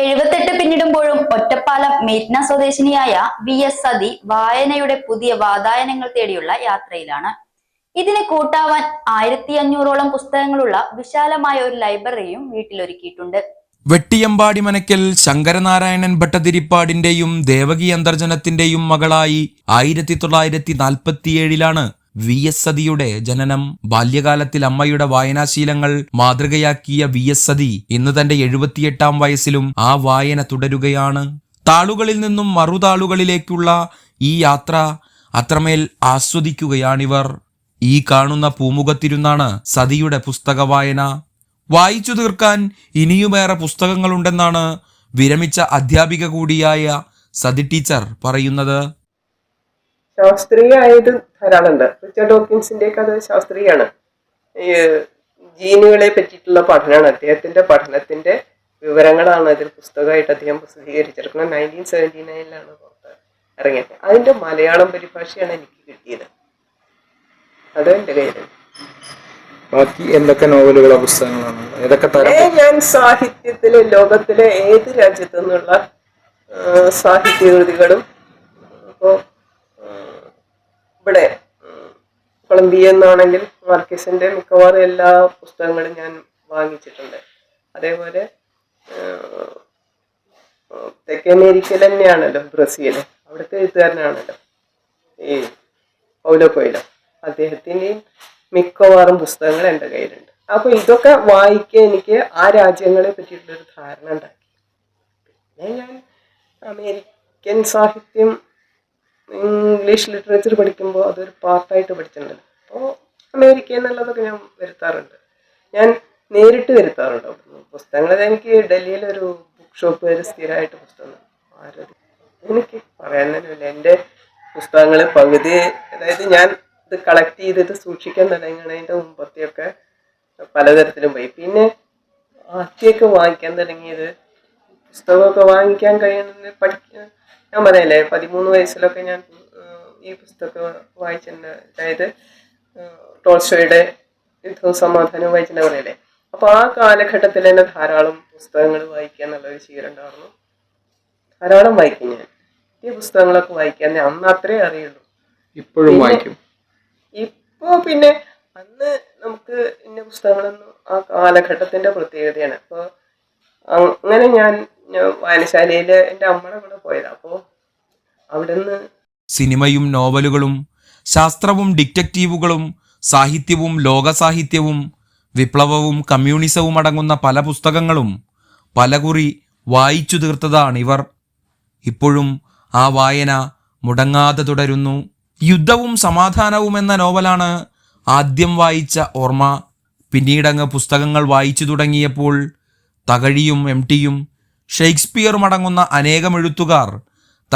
എഴുപത്തെട്ട് പിന്നിടുമ്പോഴും ഒറ്റപ്പാലം മേറ്റ്ന സ്വദേശിനിയായ V S sati വായനയുടെ പുതിയ വാതായനങ്ങൾ തേടിയുള്ള യാത്രയിലാണ്. ഇതിന് കൂട്ടാവാൻ ആയിരത്തി അഞ്ഞൂറോളം പുസ്തകങ്ങളുള്ള വിശാലമായ ഒരു ലൈബ്രറിയും വീട്ടിലൊരുക്കിയിട്ടുണ്ട്. വെട്ടിയമ്പാടി മനക്കൽ ശങ്കരനാരായണൻ ഭട്ടതിരിപ്പാടിന്റെയും ദേവകി അന്തർജനത്തിന്റെയും മകളായി ആയിരത്തി തൊള്ളായിരത്തി നാൽപ്പത്തിയേഴിലാണ് വി എസ് സതിയുടെ ജനനം ബാല്യകാലത്തിൽ അമ്മയുടെ വായനാശീലങ്ങൾ മാതൃകയാക്കിയ വി എസ് സതി ഇന്ന് തന്റെ എഴുപത്തിയെട്ടാം വയസ്സിലും ആ വായന തുടരുകയാണ്. താളുകളിൽ നിന്നും മറുതാളുകളിലേക്കുള്ള ഈ യാത്ര അത്രമേൽ ആസ്വദിക്കുകയാണിവർ. ഈ കാണുന്ന പൂമുഖത്തിരുന്നാണ് സതിയുടെ പുസ്തക വായന. വായിച്ചു തീർക്കാൻ ഇനിയുമേറെ പുസ്തകങ്ങളുണ്ടെന്നാണ് വിരമിച്ച അധ്യാപിക കൂടിയായ സതി ടീച്ചർ പറയുന്നത്. ശാസ്ത്രീയമായത് ധാരാളമുണ്ട് റിച്ചർഡ് ഡോക്കിൻസിന്റെ ഒക്കെ അത് ശാസ്ത്രീയമാണ് ഈ ജീനുകളെ പറ്റിയിട്ടുള്ള പഠനമാണ് അദ്ദേഹത്തിന്റെ പഠനത്തിന്റെ വിവരങ്ങളാണ് അതിൽ പുസ്തകമായിട്ട് അദ്ദേഹം പ്രസിദ്ധീകരിച്ചിരിക്കുന്നത്. നയന്റീൻ സെവന്റി നയനിലാണ് പുറത്ത് ഇറങ്ങിയത്. അതിന്റെ മലയാളം പരിഭാഷയാണ് എനിക്ക് കിട്ടിയത്. അത് എന്റെ കയ്യിലുണ്ട് ബാക്കി എന്തൊക്കെ നോവലുകളോ പുസ്തകങ്ങളാണ്? ഏതൊക്കെ തരം? ഞാൻ സാഹിത്യത്തിലെ ലോകത്തിലെ ഏത് രാജ്യത്തു നിന്നുള്ള സാഹിത്യകൃതികളും ഇപ്പോൾ കൊളംബിയ എന്നാണെങ്കിൽ മാർക്കസിന്റെ മിക്കവാറും എല്ലാ പുസ്തകങ്ങളും ഞാൻ വാങ്ങിച്ചിട്ടുണ്ട്. അതേപോലെ തെക്കേ അമേരിക്കയിൽ തന്നെയാണല്ലോ ബ്രസീൽ. അവിടുത്തെ എഴുത്തുകാരനാണല്ലോ ഈ പൗലോ കൊയിലോ. അദ്ദേഹത്തിന്റെയും മിക്കവാറും പുസ്തകങ്ങൾ എന്റെ കയ്യിലുണ്ട്. അപ്പോൾ ഇതൊക്കെ വായിക്കാൻ എനിക്ക് ആ രാജ്യങ്ങളെ പറ്റിയിട്ടുള്ളൊരു ധാരണ ഉണ്ടാക്കി. പിന്നെ ഞാൻ അമേരിക്കൻ സാഹിത്യം ഇംഗ്ലീഷ് ലിറ്ററേച്ചർ പഠിക്കുമ്പോൾ അതൊരു പാർട്ടായിട്ട് പഠിച്ചിട്ടുണ്ടല്ലോ അപ്പോൾ അമേരിക്ക എന്നുള്ളതൊക്കെ ഞാൻ വരുത്താറുണ്ട്. ഞാൻ നേരിട്ട് വരുത്താറുണ്ട്. പുസ്തകങ്ങൾ എനിക്ക് ഡൽഹിയിലൊരു ബുക്ക് ഷോപ്പ് വരെ സ്ഥിരമായിട്ട് പുസ്തകം ആരത്. എനിക്ക് പറയാൻ തന്നെയില്ല എന്റെ പുസ്തകങ്ങൾ പകുതി അതായത് ഞാൻ ഇത് കളക്ട് ചെയ്തിട്ട് സൂക്ഷിക്കാൻ തുടങ്ങുന്നതിന്റെ മുമ്പത്തെയൊക്കെ പലതരത്തിലും പോയി. പിന്നെ ആദ്യമൊക്കെ വാങ്ങിക്കാൻ തുടങ്ങിയത് പുസ്തകമൊക്കെ വാങ്ങിക്കാൻ കഴിയുന്ന പഠിക്കാൻ ഞാൻ പറയല്ലേ പതിമൂന്ന് വയസ്സിലൊക്കെ ഞാൻ ഈ പുസ്തകം വായിച്ചിട്ടുണ്ട് അതായത് ടോൾസ്റ്റോയുടെ യുദ്ധവും സമാധാനവും വായിച്ചിട്ട് പറയല്ലേ അപ്പോൾ ആ കാലഘട്ടത്തിൽ തന്നെ ധാരാളം പുസ്തകങ്ങൾ വായിക്കുക എന്നുള്ളൊരു ശീലം ഉണ്ടായിരുന്നു. ധാരാളം വായിക്കും ഞാൻ. ഈ പുസ്തകങ്ങളൊക്കെ വായിക്കാൻ അന്ന് അത്രേ അറിയുള്ളൂ. ഇപ്പോഴും വായിക്കും. ഇപ്പോ പിന്നെ അന്ന് നമുക്ക് ഇന്ന പുസ്തകങ്ങളൊന്നും ആ കാലഘട്ടത്തിന്റെ പ്രത്യേകതയാണ്. അപ്പോൾ അങ്ങനെ ഞാൻ ഞാൻ വായനശാലയിൽ എന്റെ അമ്മയുടെ കൂടെ പോയതാണ് അപ്പോൾ നിന്ന് സിനിമയും നോവലുകളും ശാസ്ത്രവും ഡിറ്റക്റ്റീവുകളും സാഹിത്യവും ലോകസാഹിത്യവും വിപ്ലവവും കമ്മ്യൂണിസവും അടങ്ങുന്ന പല പുസ്തകങ്ങളും പലകുറി വായിച്ചു തീർത്തതാണ് ഇവർ. ഇപ്പോഴും ആ വായന മുടങ്ങാതെ തുടരുന്നു. യുദ്ധവും സമാധാനവും എന്ന നോവലാണ് ആദ്യം വായിച്ച ഓർമ്മ. പിന്നീടങ്ങ് പുസ്തകങ്ങൾ വായിച്ചു തുടങ്ങിയപ്പോൾ തകഴിയും എം ടിയും ഷേക്സ്പിയറും അടങ്ങുന്ന അനേകം എഴുത്തുകാർ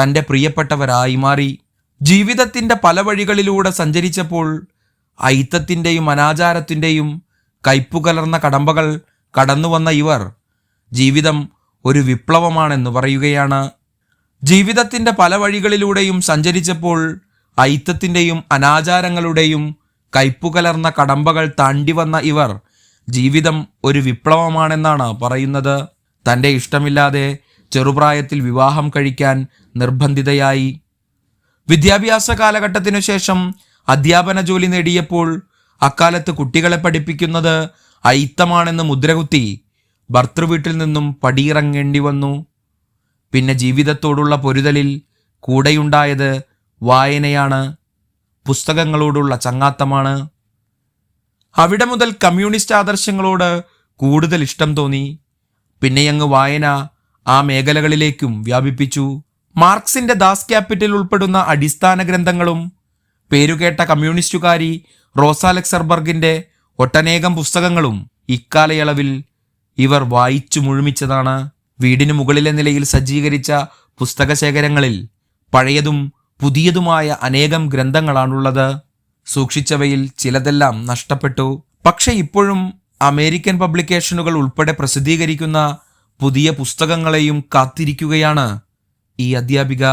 തന്റെ പ്രിയപ്പെട്ടവരായി മാറി. ജീവിതത്തിന്റെ പല വഴികളിലൂടെ സഞ്ചരിച്ചപ്പോൾ ഐത്തത്തിന്റെയും അനാചാരത്തിന്റെയും കയ്പുകലർന്ന കടമ്പകൾ കടന്നു വന്ന ഇവർ ജീവിതം ഒരു വിപ്ലവമാണെന്ന് പറയുകയാണ്. ജീവിതത്തിന്റെ പല വഴികളിലൂടെയും സഞ്ചരിച്ചപ്പോൾ ഐത്തത്തിന്റെയും അനാചാരങ്ങളുടെയും കയ്പുകലർന്ന കടമ്പകൾ താണ്ടി വന്ന ഇവർ ജീവിതം ഒരു വിപ്ലവമാണെന്നാണ് പറയുന്നത്. തന്റെ ഇഷ്ടമില്ലാതെ ചെറുപ്രായത്തിൽ വിവാഹം കഴിക്കാൻ നിർബന്ധിതയായി വിദ്യാഭ്യാസ കാലഘട്ടത്തിനു ശേഷം അധ്യാപന ജോലി നേടിയപ്പോൾ അക്കാലത്ത് കുട്ടികളെ പഠിപ്പിക്കുന്നത് അയിത്തമാണെന്ന് മുദ്രകുത്തി ഭർത്തൃവീട്ടിൽ നിന്നും പടിയിറങ്ങേണ്ടി വന്നു. പിന്നെ ജീവിതത്തോടുള്ള പൊരുതലിൽ കൂടെയുണ്ടായത് വായനയാണ് പുസ്തകങ്ങളോടുള്ള ചങ്ങാത്തമാണ്. അവിടെ മുതൽ കമ്മ്യൂണിസ്റ്റ് ആദർശങ്ങളോട് കൂടുതൽ ഇഷ്ടം തോന്നി. പിന്നെയങ്ങ് വായന ആ മേഖലകളിലേക്കും വ്യാപിപ്പിച്ചു. മാർക്സിന്റെ ദാസ് ക്യാപിറ്റൽ ഉൾപ്പെടുന്ന അടിസ്ഥാന ഗ്രന്ഥങ്ങളും പേരുകേട്ട കമ്മ്യൂണിസ്റ്റുകാരി റോസാലക്സർബർഗിന്റെ ഒട്ടനേകം പുസ്തകങ്ങളും ഇക്കാലയളവിൽ ഇവർ വായിച്ചു മുഴുമിച്ചതാണ്. വീടിനു മുകളിലെ നിലയിൽ സജ്ജീകരിച്ച പുസ്തകശേഖരങ്ങളിൽ പഴയതും പുതിയതുമായ അനേകം ഗ്രന്ഥങ്ങളാണുള്ളത്. സൂക്ഷിച്ചവയിൽ ചിലതെല്ലാം നഷ്ടപ്പെട്ടു. പക്ഷെ ഇപ്പോഴും അമേരിക്കൻ പബ്ലിക്കേഷനുകൾ ഉൾപ്പെടെ പ്രസിദ്ധീകരിക്കുന്ന പുതിയ പുസ്തകങ്ങളെയും കാത്തിരിക്കുകയാണ്. ഈ അധ്യാപിക